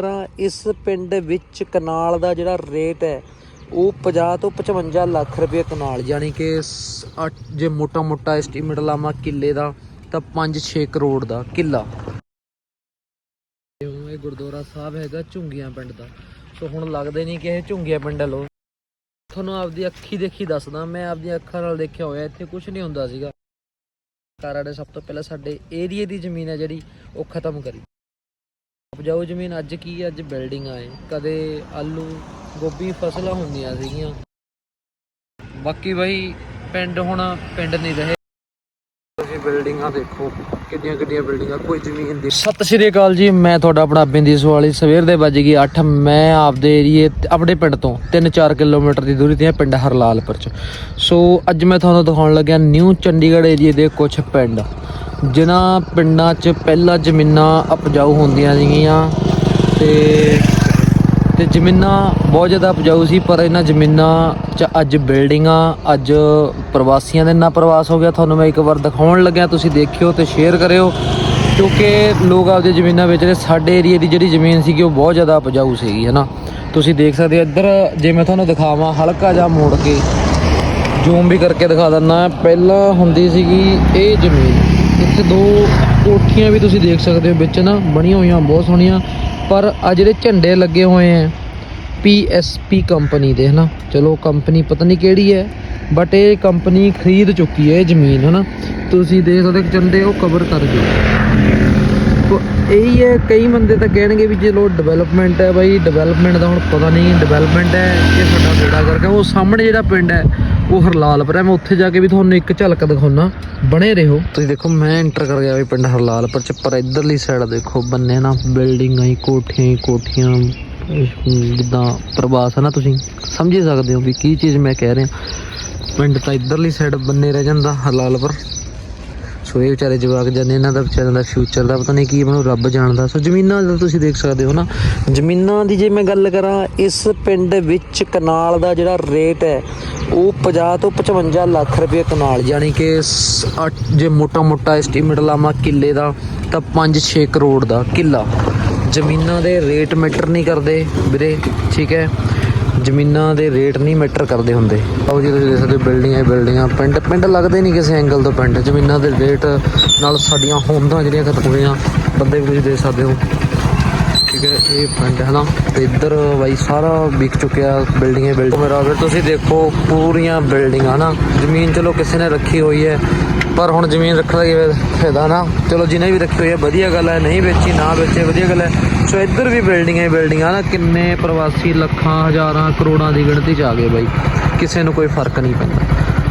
ਤਰ੍ਹਾਂ ਇਸ ਪਿੰਡ ਵਿੱਚ ਕਨਾਲ ਦਾ ਜਿਹੜਾ ਰੇਟ ਹੈ, ਉਹ 50 ਤੋਂ 55 ਲੱਖ ਰੁਪਏ ਕਨਾਲ, ਯਾਨੀ ਕਿ ਸ- ਜੇ ਮੋਟਾ ਮੋਟਾ ਐਸਟੀਮੇਟ ਲਾਵਾਂ ਕਿੱਲੇ ਦਾ, ਤਾਂ 5-6 ਕਰੋੜ ਦਾ ਕਿੱਲਾ। ਇਹ ਗੁਰਦੁਆਰਾ ਸਾਹਿਬ ਹੈਗਾ ਝੁੰਗੀਆਂ ਪਿੰਡ ਦਾ। ਸੋ ਹੁਣ ਲੱਗਦੇ ਨਹੀਂ ਕਿ ਇਹ ਝੁੰਗੀਆਂ ਪਿੰਡ ਲੋ ਤੁਹਾਨੂੰ ਆਪਦੀ ਅੱਖੀ ਦੇਖੀ ਦੱਸਦਾ, ਮੈਂ ਆਪਦੀਆਂ ਅੱਖਾਂ ਨਾਲ ਦੇਖਿਆ ਹੋਇਆ, ਇੱਥੇ ਕੁਝ ਨਹੀਂ ਹੁੰਦਾ ਸੀਗਾ। ਕਾਰਾਂ ਨੇ ਸਭ ਤੋਂ ਪਹਿਲਾਂ ਸਾਡੇ ਏਰੀਏ ਦੀ ਜ਼ਮੀਨ ਹੈ ਜਿਹੜੀ, ਉਹ ਖਤਮ ਕਰੀ। ਉਪਜਾਊ ਜ਼ਮੀਨ ਅੱਜ ਕੀ ਹੈ? ਅੱਜ ਬਿਲਡਿੰਗ ਆਏ ਕਦੇ ਆਲੂ, ਗੋਭੀ ਫਸਲਾਂ ਹੁੰਦੀਆਂ ਸੀਗੀਆਂ। ਬਾਕੀ ਬਾਈ ਪਿੰਡ ਹੁਣ ਪਿੰਡ ਨਹੀਂ ਰਹੇ। ਤੁਸੀਂ ਬਿਲਡਿੰਗਾਂ ਦੇਖੋ ਕਿੰਨੀਆਂ ਕਿੰਨੀਆਂ ਬਿਲਡਿੰਗਾਂ, ਕੋਈ ਜ਼ਮੀਨ ਦੀ ਸਤਿ ਸ਼੍ਰੀ ਅਕਾਲ ਜੀ, ਮੈਂ ਤੁਹਾਡਾ ਆਪਣਾ ਬਿੰਦੀ ਸਵਾਲੀ ਸਵੇਰ ਦੇ ਵੱਜ ਗਈ 8 ਮੈਂ ਆਪਦੇ ਏਰੀਏ ਆਪਣੇ ਪਿੰਡ ਤੋਂ 3-4 ਕਿਲੋਮੀਟਰ ਦੀ ਦੂਰੀ ਤੇ ਹਾਂ ਪਿੰਡ ਹਰਲਾਲਪੁਰ ਚ। ਸੋ ਅੱਜ ਮੈਂ ਤੁਹਾਨੂੰ ਦਿਖਾਉਣ ਲੱਗਿਆ ਨਿਊ ਚੰਡੀਗੜ੍ਹ ਏਰੀਏ ਦੇ ਕੁਝ ਪਿੰਡ। ਜਿਨ੍ਹਾਂ ਪਿੰਡਾਂ 'ਚ ਪਹਿਲਾਂ ਜ਼ਮੀਨਾਂ ਉਪਜਾਊ ਹੁੰਦੀਆਂ ਸੀਗੀਆਂ ਤੇ ਤੇ ਜ਼ਮੀਨਾਂ ਬਹੁਤ ਜ਼ਿਆਦਾ ਉਪਜਾਊ ਸੀ, ਪਰ ਇਹਨਾਂ ਜ਼ਮੀਨਾਂ 'ਚ ਅੱਜ ਬਿਲਡਿੰਗਾਂ, ਅੱਜ ਪ੍ਰਵਾਸੀਆਂ ਦੇ ਇੰਨਾ ਪ੍ਰਵਾਸ ਹੋ ਗਿਆ। ਤੁਹਾਨੂੰ ਮੈਂ ਇੱਕ ਵਾਰ ਦਿਖਾਉਣ ਲੱਗਿਆ, ਤੁਸੀਂ ਦੇਖਿਓ ਤੇ ਸ਼ੇਅਰ ਕਰਿਓ, ਕਿਉਂਕਿ ਲੋਕ ਆਪਦੀ ਜ਼ਮੀਨਾਂ ਵੇਚ ਰਹੇ। ਸਾਡੇ ਏਰੀਏ ਦੀ ਜਿਹੜੀ ਜ਼ਮੀਨ ਸੀਗੀ, ਉਹ ਬਹੁਤ ਜ਼ਿਆਦਾ ਉਪਜਾਊ ਸੀਗੀ, ਹਨਾ? ਤੁਸੀਂ ਦੇਖ ਸਕਦੇ ਹੋ, ਇੱਧਰ ਜੇ ਮੈਂ ਤੁਹਾਨੂੰ ਦਿਖਾਵਾਂ, ਹਲਕਾ ਜਿਹਾ ਮੋੜ ਕੇ ਜ਼ੂਮ ਵੀ ਕਰਕੇ ਦਿਖਾ ਦਿੰਦਾ। ਪਹਿਲਾਂ ਹੁੰਦੀ ਸੀਗੀ ਇਹ ਜ਼ਮੀਨ। ਇੱਥੇ ਦੋ ਕੋਠੀਆਂ ਵੀ ਤੁਸੀਂ ਦੇਖ ਸਕਦੇ ਹੋ ਵਿੱਚ ਨਾ, ਬਣੀਆਂ ਹੋਈਆਂ, ਬਹੁਤ ਸੋਹਣੀਆਂ। ਪਰ ਆ ਜਿਹੜੇ ਝੰਡੇ ਲੱਗੇ ਹੋਏ ਆ PSP ਕੰਪਨੀ ਦੇ, ਹਨਾ? ਚਲੋ ਕੰਪਨੀ ਪਤਾ ਨਹੀਂ ਕਿਹੜੀ ਹੈ ਬਟ ਇਹ ਕੰਪਨੀ ਖਰੀਦ ਚੁੱਕੀ ਹੈ ਇਹ ਜ਼ਮੀਨ, ਹਨਾ? ਤੁਸੀਂ ਦੇਖ ਸਕਦੇ ਹੋ ਝੰਡੇ ਉਹ ਕਵਰ ਕਰ ਦਿਓ ਇਹੀ ਹੈ ਕਈ ਬੰਦੇ ਤਾਂ ਕਹਿਣਗੇ ਵੀ ਚਲੋ ਡਿਵੈਲਪਮੈਂਟ ਹੈ ਬਾਈ ਡਿਵੈਲਪਮੈਂਟ ਦਾ ਹੁਣ ਪਤਾ ਨਹੀਂ ਡਿਵੈਲਪਮੈਂਟ ਹੈ ਕਿ ਸਾਡਾ ਬੇੜਾ ਕਰਕੇ, ਉਹ ਸਾਹਮਣੇ ਜਿਹੜਾ ਪਿੰਡ ਹੈ ਉਹ ਹਰਲਾਲਪੁਰ ਹੈ ਮੈਂ ਉੱਥੇ ਜਾ ਕੇ ਵੀ ਤੁਹਾਨੂੰ ਇੱਕ ਝਲਕ ਦਿਖਾਉਣਾ ਬਣੇ ਰਹੋ। ਤੁਸੀਂ ਦੇਖੋ, ਮੈਂ ਐਂਟਰ ਕਰ ਗਿਆ ਵੀ ਪਿੰਡ ਹਰਲਾਲਪੁਰ ਚ ਪਰ ਇਧਰਲੀ ਸਾਈਡ ਦੇਖੋ, ਬੰਨੇ ਨਾ ਬਿਲਡਿੰਗਾਂ ਹੀ ਕੋਠੀਆਂ ਹੀ ਕੋਠੀਆਂ ਜਿੱਦਾਂ ਪ੍ਰਵਾਸ ਹੈ ਨਾ ਤੁਸੀਂ, ਸਮਝ ਹੀ ਸਕਦੇ ਹੋ ਵੀ ਕੀ ਚੀਜ਼ ਮੈਂ ਕਹਿ ਰਿਹਾ। ਪਿੰਡ ਤਾਂ ਇਧਰਲੀ ਸਾਈਡ ਬੰਨੇ ਰਹਿ ਜਾਂਦਾ ਹਰਲਾਲਪੁਰ ਸੋ ਇਹ ਵਿਚਾਰੇ ਜਵਾਕ ਜਾਂਦੇ, ਇਹਨਾਂ ਦਾ ਵਿਚਾਰਿਆਂ ਦਾ ਫਿਊਚਰ ਦਾ ਪਤਾ ਨਹੀਂ ਕੀ ਬਣੂ, ਰੱਬ ਜਾਣਦਾ। ਸੋ ਜ਼ਮੀਨਾਂ ਦਾ ਤੁਸੀਂ ਦੇਖ ਸਕਦੇ ਹੋ ਨਾ, ਜ਼ਮੀਨਾਂ ਦੀ ਜੇ ਮੈਂ ਗੱਲ ਕਰਾਂ, ਇਸ ਪਿੰਡ ਵਿੱਚ ਕਨਾਲ ਦਾ ਜਿਹੜਾ ਰੇਟ ਹੈ, ਉਹ 50 ਤੋਂ 55 ਲੱਖ ਰੁਪਏ ਕਨਾਲ, ਯਾਨੀ ਕਿ ਸ- ਅੱਠ- ਜੇ ਮੋਟਾ ਮੋਟਾ ਐਸਟੀਮੇਟ ਲਾਵਾਂ ਕਿੱਲੇ ਦਾ, ਤਾਂ 5-6 ਕਰੋੜ ਦਾ ਕਿੱਲਾ। ਜ਼ਮੀਨਾਂ ਦੇ ਰੇਟ ਮੈਟਰ ਨਹੀਂ ਕਰਦੇ ਵੀਰੇ, ਠੀਕ ਹੈ? ਜ਼ਮੀਨਾਂ ਦੇ ਰੇਟ ਨਹੀਂ ਮੈਟਰ ਕਰਦੇ ਹੁੰਦੇ। ਆਓ ਜੀ, ਤੁਸੀਂ ਦੇਖ ਸਕਦੇ ਹੋ ਬਿਲਡਿੰਗਾਂ ਹੀ ਬਿਲਡਿੰਗਾਂ। ਪਿੰਡ ਪਿੰਡ ਲੱਗਦੇ ਨਹੀਂ ਕਿਸੇ ਐਂਗਲ ਤੋਂ ਪਿੰਡ। ਜ਼ਮੀਨਾਂ ਦੇ ਰੇਟ ਨਾਲ ਸਾਡੀਆਂ ਹੋਂਦਾਂ ਜਿਹੜੀਆਂ ਖਤਮ ਹੋਈਆਂ ਬੰਦੇ ਵੀ ਤੁਸੀਂ ਦੇਖ ਸਕਦੇ ਹੋ। ਠੀਕ ਹੈ, ਇਹ ਪਿੰਡ ਹੈ ਨਾ। ਤੇ ਇੱਧਰ ਬਾਈ ਸਾਰਾ ਵਿਕ ਚੁੱਕਿਆ ਬਿਲਡਿੰਗਾਂ ਬਿਲਡਿੰਗ। ਮੇਰਾ ਫਿਰ ਤੁਸੀਂ ਦੇਖੋ ਪੂਰੀਆਂ ਬਿਲਡਿੰਗਾਂ ਨਾ, ਜ਼ਮੀਨ ਚਲੋ ਕਿਸੇ ਨੇ ਰੱਖੀ ਹੋਈ ਹੈ। ਪਰ ਹੁਣ ਜ਼ਮੀਨ ਰੱਖਣ ਦਾ ਕੀ ਫਾਇਦਾ ਨਾ? ਚਲੋ ਜਿਹਨੇ ਵੀ ਰੱਖੀ ਹੋਈ ਹੈ ਵਧੀਆ ਗੱਲ ਹੈ, ਨਹੀਂ ਵੇਚੀ, ਨਾ ਵੇਚੇ, ਵਧੀਆ ਗੱਲ ਹੈ। ਸੋ ਇੱਧਰ ਵੀ ਬਿਲਡਿੰਗਾਂ ਹੀ ਬਿਲਡਿੰਗਾਂ ਨਾ, ਕਿੰਨੇ ਪ੍ਰਵਾਸੀ ਲੱਖਾਂ, ਹਜ਼ਾਰਾਂ, ਕਰੋੜਾਂ ਦੀ ਗਿਣਤੀ 'ਚ ਆ ਗਏ ਬਾਈ। ਕਿਸੇ ਨੂੰ ਕੋਈ ਫ਼ਰਕ ਨਹੀਂ ਪੈਂਦਾ।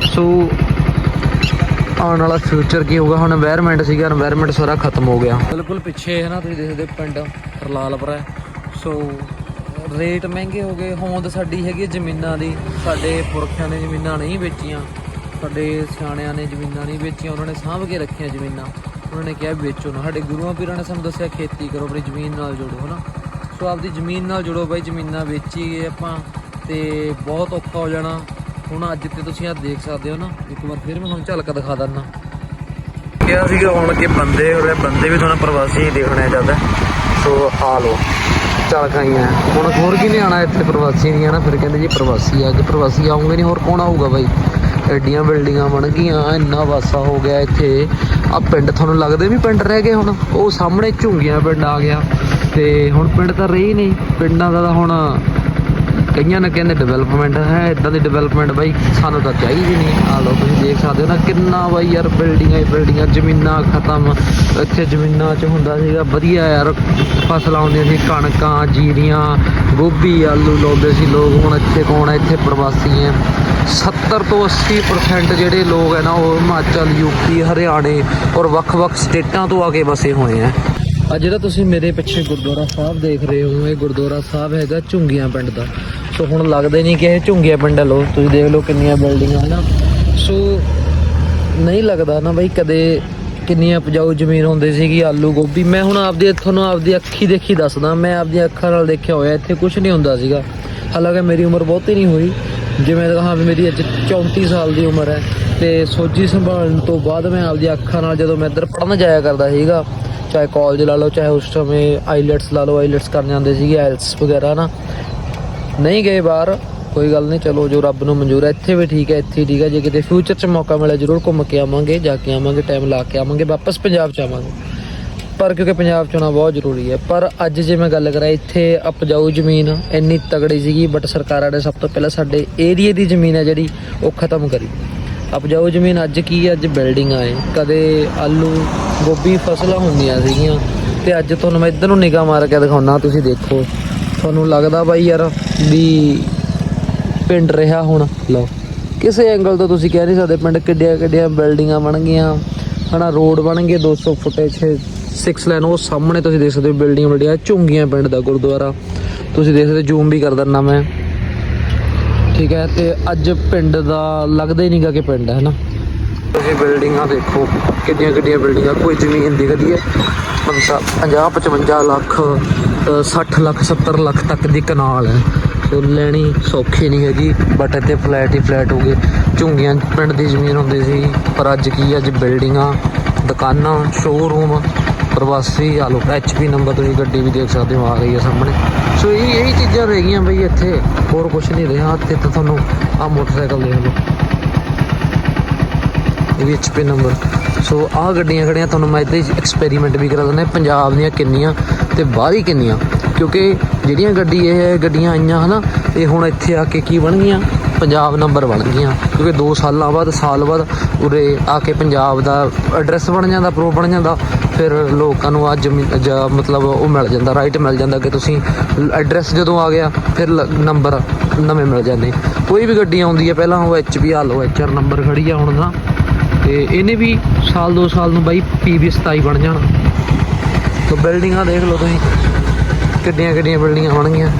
ਸੋ ਆਉਣ ਵਾਲਾ ਫਿਊਚਰ ਕੀ ਹੋਊਗਾ? ਹੁਣ এনवायरमेंट ਸੀਗਾ এনवायरमेंट ਸਾਰਾ ਖਤਮ ਹੋ ਗਿਆ। ਬਿਲਕੁਲ ਪਿੱਛੇ ਹੈ ਨਾ, ਤੁਸੀਂ ਦੇਖਦੇ ਪਿੰਡ ਰਲਾਲਪੁਰਾ ਸੋ ਰੇਟ ਮਹਿੰਗੇ ਹੋ ਗਏ, ਹੋਂਦ ਸਾਡੀ ਹੈਗੀ ਜ਼ਮੀਨਾਂ ਦੀ। ਸਾਡੇ ਪੁਰਖਿਆਂ ਨੇ ਜ਼ਮੀਨਾਂ ਨਹੀਂ ਵੇਚੀਆਂ। ਸਾਡੇ ਸਿਆਣਿਆਂ ਨੇ ਜ਼ਮੀਨਾਂ ਨਹੀਂ ਵੇਚੀਆਂ, ਉਹਨਾਂ ਨੇ ਸਾਂਭ ਕੇ ਰੱਖੀਆਂ ਜ਼ਮੀਨਾਂ। ਉਹਨਾਂ ਨੇ ਕਿਹਾ, ਵੇਚੋ ਨਾ। ਸਾਡੇ ਗੁਰੂਆਂ ਪੀਰਾਂ ਨੇ ਸਾਨੂੰ ਦੱਸਿਆ, ਖੇਤੀ ਕਰੋ, ਆਪਣੀ ਜ਼ਮੀਨ ਨਾਲ ਜੋੜੋ, ਹਨਾ? ਸੋ ਆਪਦੀ ਜ਼ਮੀਨ ਨਾਲ ਜੁੜੋ ਬਾਈ, ਜ਼ਮੀਨਾਂ ਵੇਚੀਏ ਆਪਾਂ, ਤੇ ਬਹੁਤ ਔਖਾ ਹੋ ਜਾਣਾ। ਹੁਣ ਅੱਜ ਤੇ ਤੁਸੀਂ ਆ ਦੇਖ ਸਕਦੇ ਹੋ ਨਾ, ਇੱਕ ਵਾਰ ਫਿਰ ਮੈਂ ਤੁਹਾਨੂੰ ਝਲਕ ਦਿਖਾ ਦਿੰਦਾ। ਕਿਹਾ ਸੀਗਾ ਹੁਣ ਕਿ ਬੰਦੇ ਹੋਰੇ ਬੰਦੇ ਵੀ ਤੁਹਾਨੂੰ ਪ੍ਰਵਾਸੀ ਹੀ ਦੇਖਣੇ ਜ਼ਿਆਦਾ ਸੋ ਆ ਲੋ ਝਲਕਾਂ ਹੀ ਆ ਹੁਣ ਹੋਰ ਕੀ ਨਹੀਂ ਆਣਾ ਇੱਥੇ ਪ੍ਰਵਾਸੀ ਨਹੀਂ ਆਣਾ ਫਿਰ ਕਹਿੰਦੇ ਜੀ ਪ੍ਰਵਾਸੀ ਆ, ਜੇ ਪ੍ਰਵਾਸੀ ਆਉਂਗੇ ਨਹੀਂ, ਹੋਰ ਕੌਣ ਆਊਗਾ ਬਾਈ? ਐਡੀਆਂ ਬਿਲਡਿੰਗਾਂ ਬਣ ਗਈਆਂ, ਇੰਨਾ ਵਾਸਾ ਹੋ ਗਿਆ ਇੱਥੇ। ਆ ਪਿੰਡ ਤੁਹਾਨੂੰ ਲੱਗਦੇ ਵੀ ਪਿੰਡ ਰਹਿ ਗਏ ਹੁਣ? ਉਹ ਸਾਹਮਣੇ ਝੁੰਗੀਆਂ ਪਿੰਡ ਆ ਗਿਆ। ਤੇ ਹੁਣ ਪਿੰਡ ਤਾਂ ਰਹੀ ਨਹੀਂ। ਪਿੰਡਾਂ ਦਾ ਤਾਂ ਹੁਣ ਕਈਆਂ ਨੇ ਕਹਿੰਦੇ ਡਿਵੈਲਪਮੈਂਟ ਹੈ ਇਦਾਂ ਦੀ ਡਿਵੈਲਪਮੈਂਟ ਬਾਈ ਸਾਨੂੰ ਤਾਂ ਚਾਹੀਦੀ ਨਹੀਂ। ਆ ਲੋ ਤੁਸੀਂ ਦੇਖ ਸਕਦੇ ਹੋ ਨਾ ਕਿੰਨਾ ਬਾਈ ਯਾਰ ਬਿਲਡਿੰਗਾਂ ਹੀ ਬਿਲਡਿੰਗਾਂ ਜ਼ਮੀਨਾਂ ਖਤਮ। ਇੱਥੇ ਜ਼ਮੀਨਾਂ 'ਚ ਹੁੰਦਾ ਸੀਗਾ, ਵਧੀਆ ਯਾਰ, ਫਸਲਾਂ ਆਉਂਦੀਆਂ ਸੀ, ਕਣਕਾਂ, ਜੀਰੀਆਂ, ਗੋਭੀ, ਆਲੂ ਲਾਉਂਦੇ ਸੀ ਲੋਕ। ਹੁਣ ਇੱਥੇ ਕੌਣ ਹੈ? ਇੱਥੇ ਪ੍ਰਵਾਸੀ ਹੈ। 70 ਤੋਂ 80% ਜਿਹੜੇ ਲੋਕ ਹੈ ਨਾ, ਉਹ ਹਿਮਾਚਲ ਯੂਪੀ ਹਰਿਆਣੇ ਔਰ ਵੱਖ-ਵੱਖ ਸਟੇਟਾਂ ਤੋਂ ਆ ਕੇ ਵਸੇ ਹੋਏ ਹੈ। ਆ ਜਿਹੜਾ ਤੁਸੀਂ ਮੇਰੇ ਪਿੱਛੇ ਗੁਰਦੁਆਰਾ ਸਾਹਿਬ ਦੇਖ ਰਹੇ ਹੋ, ਇਹ ਗੁਰਦੁਆਰਾ ਸਾਹਿਬ ਹੈਗਾ ਝੁੰਗੀਆਂ ਪਿੰਡ ਦਾ। ਸੋ ਹੁਣ ਲੱਗਦੇ ਨਹੀਂ ਕਿ ਇਹ ਝੁੰਗੀਆਂ ਪਿੰਡ ਹੈ ਲੋ, ਤੁਸੀਂ ਦੇਖ ਲਓ ਕਿੰਨੀਆਂ ਬਿਲਡਿੰਗਾਂ ਹਨਾ ਸੋ ਨਹੀਂ ਲੱਗਦਾ ਨਾ ਬਈ ਕਦੇ ਕਿੰਨੀ ਉਪਜਾਊ ਜ਼ਮੀਨ ਹੁੰਦੀ ਸੀਗੀ ਆਲੂ ਗੋਭੀ। ਮੈਂ ਹੁਣ ਆਪਦੀ ਤੁਹਾਨੂੰ ਆਪਦੀ ਅੱਖੀ ਦੇਖੀ ਦੱਸਦਾ, ਮੈਂ ਆਪਦੀਆਂ ਅੱਖਾਂ ਨਾਲ ਦੇਖਿਆ ਹੋਇਆ, ਇੱਥੇ ਕੁਝ ਨਹੀਂ ਹੁੰਦਾ ਸੀਗਾ। ਹਾਲਾਂਕਿ ਮੇਰੀ ਉਮਰ ਬਹੁਤੀ ਨਹੀਂ ਹੋਈ। ਜਿਵੇਂ ਕਹਾਂ ਵੀ ਮੇਰੀ ਅੱਜ 34 ਸਾਲ ਦੀ ਉਮਰ ਹੈ, ਤੇ ਸੋਝੀ ਸੰਭਾਲਣ ਤੋਂ ਬਾਅਦ ਮੈਂ ਆਪਦੀ ਅੱਖਾਂ ਨਾਲ ਜਦੋਂ ਮੈਂ ਇੱਧਰ ਪੜਨ ਜਾਇਆ ਕਰਦਾ ਸੀਗਾ, ਚਾਹੇ ਕਾਲਜ ਲਾ ਲਓ, ਚਾਹੇ ਉਸ ਸਮੇਂ ਆਈਲੈਟਸ ਲਾ ਲਓ ਆਈਲੈਟਸ ਕਰਨ ਜਾਂਦੇ ਸੀਗੇ ਆਇਲਸ ਵਗੈਰਾ ਨਾ ਨਹੀਂ ਗਏ ਬਾਹਰ, ਕੋਈ ਗੱਲ ਨਹੀਂ, ਚਲੋ ਜੋ ਰੱਬ ਨੂੰ ਮਨਜ਼ੂਰ ਹੈ, ਇੱਥੇ ਵੀ ਠੀਕ ਹੈ, ਇੱਥੇ ਹੀ ਠੀਕ ਹੈ, ਜੇ ਕਿਤੇ ਫਿਊਚਰ 'ਚ ਮੌਕਾ ਮਿਲਿਆ ਜ਼ਰੂਰ ਘੁੰਮ ਕੇ ਆਵਾਂਗੇ, ਜਾ ਕੇ ਆਵਾਂਗੇ ਟਾਈਮ ਲਾ ਕੇ ਆਵਾਂਗੇ, ਵਾਪਸ ਪੰਜਾਬ 'ਚ ਆਵਾਂਗੇ। ਪਰ ਕਿਉਂਕਿ ਪੰਜਾਬ 'ਚ ਆਉਣਾ ਬਹੁਤ ਜ਼ਰੂਰੀ ਹੈ, ਪਰ ਅੱਜ ਜੇ ਮੈਂ ਗੱਲ ਕਰਾਂ ਇੱਥੇ ਉਪਜਾਊ ਜ਼ਮੀਨ ਇੰਨੀ ਤਗੜੀ ਸੀਗੀ ਬਟ ਸਰਕਾਰਾਂ ਨੇ ਸਭ ਤੋਂ ਪਹਿਲਾਂ ਸਾਡੇ ਏਰੀਏ ਦੀ ਜ਼ਮੀਨ ਹੈ ਜਿਹੜੀ, ਉਹ ਖਤਮ ਕਰੀ। ਉਪਜਾਊ ਜ਼ਮੀਨ ਅੱਜ ਕੀ ਹੈ? ਅੱਜ ਬਿਲਡਿੰਗਾਂ ਹੈ ਕਦੇ ਆਲੂ, ਗੋਭੀ ਫਸਲਾਂ ਹੁੰਦੀਆਂ ਸੀਗੀਆਂ, ਤੇ ਅੱਜ ਤੁਹਾਨੂੰ ਮੈਂ ਇੱਧਰ ਨੂੰ ਨਿਗਾਹ ਮਾਰ ਕੇ ਦਿਖਾਉਣਾ ਤੁਸੀਂ ਦੇਖੋ। ਤੁਹਾਨੂੰ ਲੱਗਦਾ ਬਾਈ ਯਾਰ ਵੀ ਪਿੰਡ ਰਿਹਾ ਹੁਣ? ਲਓ। ਕਿਸੇ ਐਂਗਲ ਤੋਂ ਤੁਸੀਂ ਕਹਿ ਨਹੀਂ ਸਕਦੇ ਪਿੰਡ ਕਿੱਡੀਆਂ ਕਿੱਡੀਆਂ ਬਿਲਡਿੰਗਾਂ ਬਣ ਗਈਆਂ। ਹਨਾ ਰੋਡ ਬਣ ਗਏ 200 ਫੁੱਟ 6 6 ਲਾਈਨ ਉਹ ਸਾਹਮਣੇ ਤੁਸੀਂ ਦੇਖ ਸਕਦੇ ਹੋ ਬਿਲਡਿੰਗਾਂ ਬਿਲਡਿੰਗਾਂ ਝੁੰਗੀਆਂ ਪਿੰਡ ਦਾ ਗੁਰਦੁਆਰਾ। ਤੁਸੀਂ ਦੇਖ ਸਕਦੇ ਜ਼ੂਮ ਵੀ ਕਰ ਦਿੰਦਾ ਮੈਂ ਠੀਕ ਹੈ ਤੇ ਅੱਜ ਪਿੰਡ ਦਾ ਲੱਗਦਾ ਹੀ ਨਹੀਂਗਾ ਕਿ ਪਿੰਡ ਹੈ ਨਾ ਤੁਸੀਂ ਬਿਲਡਿੰਗਾਂ ਦੇਖੋ ਕਿੰਨੀਆਂ ਕਿੰਨੀਆਂ ਬਿਲਡਿੰਗਾਂ ਕੋਈ ਜ਼ਮੀਨ ਦਿਖਦੀ ਹੈ। 50 55 ਲੱਖ ਅ, 60 ਲੱਖ 70 ਲੱਖ ਤੱਕ ਦੀ ਕਨਾਲ ਹੈ। ਸੋ ਲੈਣੀ ਸੌਖੀ ਨਹੀਂ ਹੈਗੀ ਬਟ ਇੱਥੇ ਫਲੈਟ ਹੀ ਫਲੈਟ ਹੋ ਗਏ। ਝੁੰਗੀਆਂ ਪਿੰਡ ਦੀ ਜ਼ਮੀਨ ਹੁੰਦੀ ਸੀ ਪਰ ਅੱਜ ਕੀ ਹੈ, ਅੱਜ ਬਿਲਡਿੰਗਾਂ ਦੁਕਾਨਾਂ ਸ਼ੋਰੂਮ ਪ੍ਰਵਾਸੀ ਆ ਲੋ ਐਚਪੀ ਨੰਬਰ ਤੁਸੀਂ ਗੱਡੀ ਵੀ ਦੇਖ ਸਕਦੇ ਹੋ ਆ ਰਹੀ ਹੈ ਸਾਹਮਣੇ। ਸੋ ਇਹ ਇਹੀ ਚੀਜ਼ਾਂ ਰਹਿ ਗਈਆਂ ਬਈ ਇੱਥੇ ਹੋਰ ਕੁਝ ਨਹੀਂ ਰਿਹਾ। ਇੱਥੇ ਤੁਹਾਨੂੰ ਆ ਮੋਟਰਸਾਈਕਲ ਦੇਖ ਲਓ। ਇਹ ਵੀ ਐਚਪੀ ਨੰਬਰ ਸੋ ਆਹ ਗੱਡੀਆਂ ਖੜੀਆਂ ਤੁਹਾਨੂੰ ਮੈਂ ਇੱਦਾਂ ਹੀ ਐਕਸਪੈਰੀਮੈਂਟ ਵੀ ਕਰਾ ਦਿੰਦਾ। ਪੰਜਾਬ ਦੀਆਂ ਕਿੰਨੀਆਂ ਤੇ ਬਾਹਰੀ ਕਿੰਨੀਆਂ? ਕਿਉਂਕਿ ਜਿਹੜੀਆਂ ਗੱਡੀ ਇਹ ਗੱਡੀਆਂ ਆਈਆਂ, ਹਨਾ? ਇਹ ਹੁਣ ਇੱਥੇ ਆ ਕੇ ਕੀ ਬਣ ਗਈਆਂ? ਪੰਜਾਬ ਨੰਬਰ ਬਣ ਗਈਆਂ। ਕਿਉਂਕਿ 2 ਸਾਲਾਂ ਬਾਅਦ, ਸਾਲ ਬਾਅਦ ਉਰੇ ਆ ਕੇ ਪੰਜਾਬ ਦਾ ਐਡਰੈਸ ਬਣ ਜਾਂਦਾ ਪ੍ਰੂਫ ਬਣ ਜਾਂਦਾ। ਫਿਰ ਲੋਕਾਂ ਨੂੰ ਅੱਜ ਮਤਲਬ ਉਹ ਮਿਲ ਜਾਂਦਾ ਰਾਈਟ ਮਿਲ ਜਾਂਦਾ ਕਿ ਤੁਸੀਂ ਐਡਰੈਸ ਜਦੋਂ ਆ ਗਿਆ, ਫਿਰ ਨੰਬਰ ਨਵੇਂ ਮਿਲ ਜਾਂਦੇ। ਕੋਈ ਵੀ ਗੱਡੀ ਆਉਂਦੀ ਹੈ, ਪਹਿਲਾਂ ਉਹ ਐਚਪੀ ਆ ਲਓ ਐਚਆਰ ਨੰਬਰ ਖੜੀ ਆ ਹੁਣ ਨਾ ਤੇ ਇਹਨੇ ਵੀ ਸਾਲ ਦੋ ਸਾਲ ਨੂੰ ਬਾਈ ਪੀਵੀ 27 ਬਣ ਜਾਣਾ। ਤਾਂ ਬਿਲਡਿੰਗਾਂ ਦੇਖ ਲਓ ਤੁਸੀਂ ਕਿੱਡੀਆਂ ਕਿੱਡੀਆਂ ਬਿਲਡਿੰਗਾਂ ਹੋਣਗੀਆਂ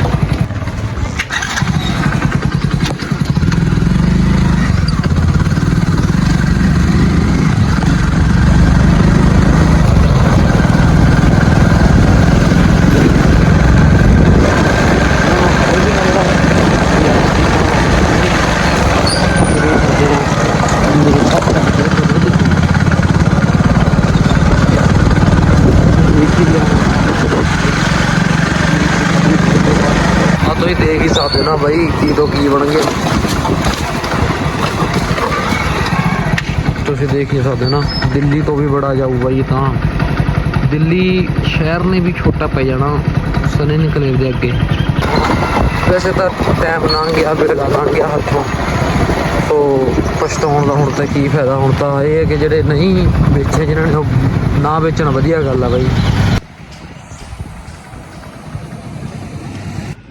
ਆ ਤੁਸੀਂ ਦੇਖ ਹੀ ਸਕਦੇ ਨਾ ਬਾਈ, ਕੀ ਤੋਂ ਕੀ ਬਣ ਗਿਆ ਤੁਸੀਂ ਦੇਖ ਹੀ ਸਕਦੇ ਨਾ, ਦਿੱਲੀ ਤੋਂ ਵੀ ਬੜਾ ਜਾਊ ਬਾਈ ਤਾਂ। ਦਿੱਲੀ ਸ਼ਹਿਰ ਨੇ ਵੀ ਛੋਟਾ ਪੈ ਜਾਣਾ, ਸਨੇ ਨਿਕਲੇ ਦੇ ਅੱਗੇ। ਵੈਸੇ ਤਾਂ ਟਾਈਮ ਲੰਘ ਗਿਆ ਬਿਰਗਾ ਲੰਘ ਗਿਆ ਹੱਥੋਂ। ਸੋ, ਪਛਤਾਉਣ ਦਾ ਹੁਣ ਤਾਂ ਕੀ ਫਾਇਦਾ, ਹੁਣ ਤਾਂ ਇਹ ਹੈ ਕਿ ਜਿਹੜੇ ਨਹੀਂ ਵੇਚੇ ਜਿਹਨਾਂ ਨੇ ਉਹ ਨਾ ਵੇਚਣਾ, ਵਧੀਆ ਗੱਲ ਆ ਬਾਈ।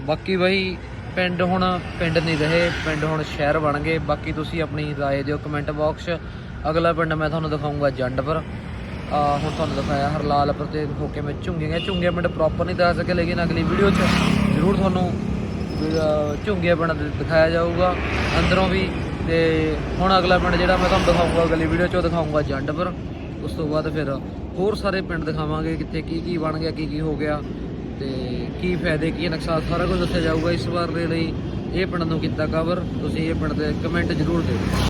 ਬਾਕੀ ਬਾਈ ਪਿੰਡ ਹੁਣ ਪਿੰਡ ਨਹੀਂ ਰਹੇ ਪਿੰਡ ਹੁਣ ਸ਼ਹਿਰ ਬਣ ਗਏ ਬਾਕੀ ਤੁਸੀਂ ਆਪਣੀ رائے ਦਿਓ ਕਮੈਂਟ ਬਾਕਸ ਅਗਲਾ ਪਿੰਡ ਮੈਂ ਤੁਹਾਨੂੰ ਦਿਖਾਉਂਗਾ ਜੰਡਪੁਰ ਆ ਹੁਣ ਤੁਹਾਨੂੰ ਦਿਖਾਇਆ ਹਰਲਾਲਪੁਰ ਤੇ ਹੋ ਕੇ ਮੈਂ ਝੁੰਗੀਆਂ ਝੁੰਗੀਆਂ ਪਿੰਡ ਪ੍ਰੋਪਰ ਨਹੀਂ ਦੱਸ ਸਕੇ ਲੇਕਿਨ ਅਗਲੀ ਵੀਡੀਓ 'ਚ ਜ਼ਰੂਰ ਤੁਹਾਨੂੰ ਅਹ, ਝੁੰਗੀਆਂ ਪਿੰਡ ਦੇ ਦਿਖਾਇਆ ਜਾਊਗਾ ਅੰਦਰੋਂ ਵੀ ਤੇ ਹੁਣ ਅਗਲਾ ਪਿੰਡ ਜਿਹੜਾ ਮੈਂ ਤੁਹਾਨੂੰ ਦਿਖਾਉਂਗਾ ਅਗਲੀ ਵੀਡੀਓ 'ਚ ਉਹ ਦਿਖਾਉਂਗਾ ਜੰਡਪੁਰ ਉਸ ਤੋਂ ਬਾਅਦ ਫਿਰ ਹੋਰ ਸਾਰੇ ਪਿੰਡ ਦਿਖਾਵਾਂਗੇ ਕਿੱਥੇ ਕੀ ਕੀ ਬਣ ਗਿਆ ਕੀ ਕੀ ਹੋ ਗਿਆ ਤੇ ਕੀ ਫਾਇਦੇ, ਕੀ ਨੁਕਸਾਨ, ਸਾਰਾ ਕੁਝ ਦੱਸਿਆ ਜਾਊਗਾ ਇਸ ਵਾਰ ਦੇ ਲਈ। ਇਹ ਪਿੰਡ ਨੂੰ ਕੀਤਾ ਕਵਰ ਤੁਸੀਂ ਇਹ ਪਿੰਡ ਦੇ ਕਮੈਂਟ ਜ਼ਰੂਰ ਦਿਓ।